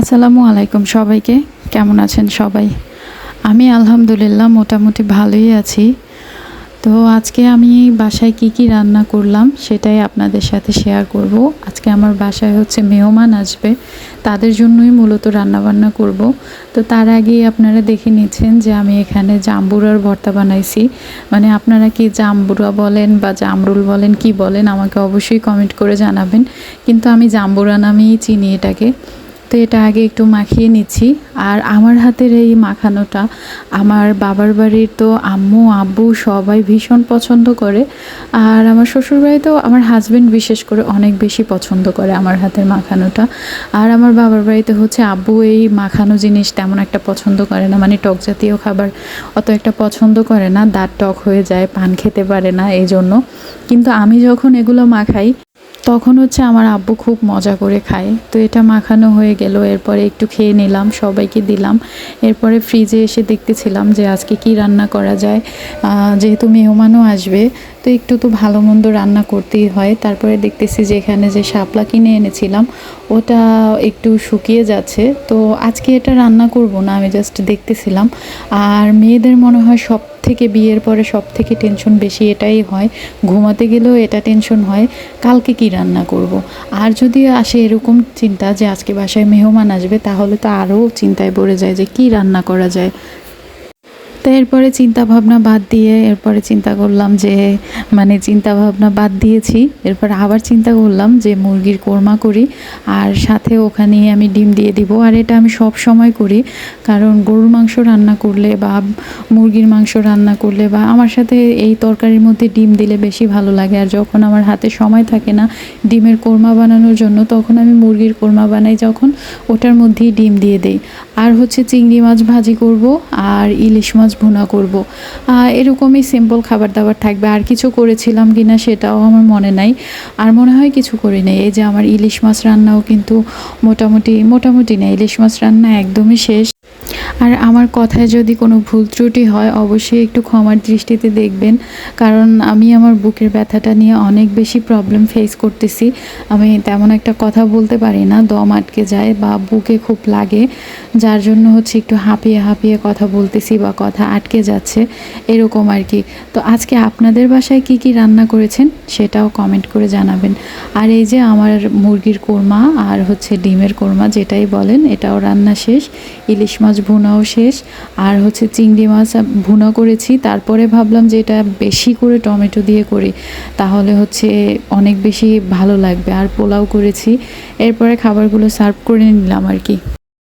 আসসালামু আলাইকুম সবাইকে। কেমন আছেন সবাই? আমি আলহামদুলিল্লাহ মোটামুটি ভালোই আছি। তো আজকে আমি বাসায় কি কি রান্না করলাম সেটাই আপনাদের সাথে শেয়ার করব। আজকে আমার বাসায় হচ্ছে মেহমান আসবে। তাদের জন্যই মূলত রান্না বান্না করব। তো তার আগেই আপনারা দেখে নিচ্ছেন যে আমি এখানে জাম্বুরার ভর্তা বানাইছি। মানে আপনারা কি জাম্বুরা বলেন বা জামরুল বলেন, কি বলেন আমাকে অবশ্যই কমেন্ট করে জানাবেন। কিন্তু আমি জাম্বুরা নামেই চিনি এটাকে। তো এটা আগে একটু মাখিয়ে নিচ্ছি। আর আমার হাতের এই মাখানোটা আমার বাবার বাড়ির তো আম্মু, আব্বু সবাই ভীষণ পছন্দ করে। আর আমার শ্বশুরবাড়িতেও আমার হাজবেন্ড বিশেষ করে অনেক বেশি পছন্দ করে আমার হাতের মাখানোটা। আর আমার বাবার বাড়িতে হচ্ছে আব্বু এই মাখানো জিনিস তেমন একটা পছন্দ করে না। মানে টক জাতীয় খাবার অত একটা পছন্দ করে না। দাঁত টক হয়ে যায়, পান খেতে পারে না এই জন্য কিন্তু আমি যখন এগুলো মাখাই তখন হচ্ছে আমার আব্বু খুব মজা করে খায়। তো এটা মাখানো হয়ে গেল, এরপরে একটু খেয়ে নিলাম, সবাইকে দিলাম। এরপরে ফ্রিজে এসে দেখতেছিলাম যে আজকে কি রান্না করা যায়। যেহেতু মেহমানও আসবে তো একটু তো ভালো মন্দ রান্না করতেই হয়। তারপরে দেখতেছি যে এখানে যে শাপলা কিনে এনেছিলাম, ওটা একটু শুকিয়ে যাচ্ছে। তো আজকে এটা রান্না করব না, আমি জাস্ট দেখতেছিলাম। আর মেয়েদের মনে হয় সব থেকে বিয়ের পরে সব থেকে টেনশন বেশি এটাই হয়। ঘুমাতে গেলেও এটা টেনশন হয়, কালকে কি রান্না করব। আর যদি আসে এরকম চিন্তা যে আজকে বাসায় মেহমান আসবে, তাহলে তো আরও চিন্তায় পড়ে যায় যে কি রান্না করা যায়। তো এরপরে চিন্তা ভাবনা বাদ দিয়ে এরপরে চিন্তা করলাম যে মানে চিন্তা ভাবনা বাদ দিয়েছি। এরপর আবার চিন্তা করলাম যে, মুরগির কোরমা করি আর সাথে ওখানে আমি ডিম দিয়ে দিব। আর এটা আমি সব সময় করি, কারণ গরুর মাংস রান্না করলে বা মুরগির মাংস রান্না করলে বা আমার সাথে এই তরকারির মধ্যে ডিম দিলে বেশি ভালো লাগে। আর যখন আমার হাতে সময় থাকে না ডিমের কোরমা বানানোর জন্য, তখন আমি মুরগির কোরমা বানাই যখন ওটার মধ্যেই ডিম দিয়ে দেই। আর হচ্ছে চিংড়ি মাছ ভাজি করব আর ইলিশ মাছ ভুনা করব। এরকমই সিম্পল খাবার দাবার থাকবে। আর কিছু করেছিলাম কি না সেটাও আমার মনে নাই। আর মনে হয় কিছু করি নাই। এই যে আমার ইলিশ মাছ রান্নাও কিন্তু মোটামুটি মোটামুটি না, ইলিশ মাছ রান্না একদমই শেষ। আর আমার কথায় যদি কোনো ভুল ত্রুটি হয়, অবশ্যই একটু ক্ষমার দৃষ্টিতে দেখবেন। কারণ আমি আমার বুকের ব্যথাটা নিয়ে অনেক বেশি প্রবলেম ফেস করতেছি। আমি তেমন একটা কথা বলতে পারি না, দম আটকে যায় বা বুকে খুব লাগে। যার জন্য হচ্ছে একটু হাঁপিয়ে হাঁপিয়ে কথা বলতেছি বা কথা আটকে যাচ্ছে, এরকম আর কি। তো আজকে আপনাদের বাসায় কি কি রান্না করেছেন, সেটাও কমেন্ট করে জানাবেন। আর এই যে আমার মুরগির কোরমা আর হচ্ছে ডিমের কোরমা যেটাই বলেন, এটাও রান্না শেষ। ইলিশ মাছ ভুনাও শেষ। আর হচ্ছে চিংড়ি মাছ ভুনা করেছি। তারপরে ভাবলাম যে এটা বেশি করে টমেটো দিয়ে করি, তাহলে হচ্ছে অনেক বেশি ভালো লাগবে। আর পোলাও করেছি। এরপরে খাবারগুলো সার্ভ করে নিলাম আর কি।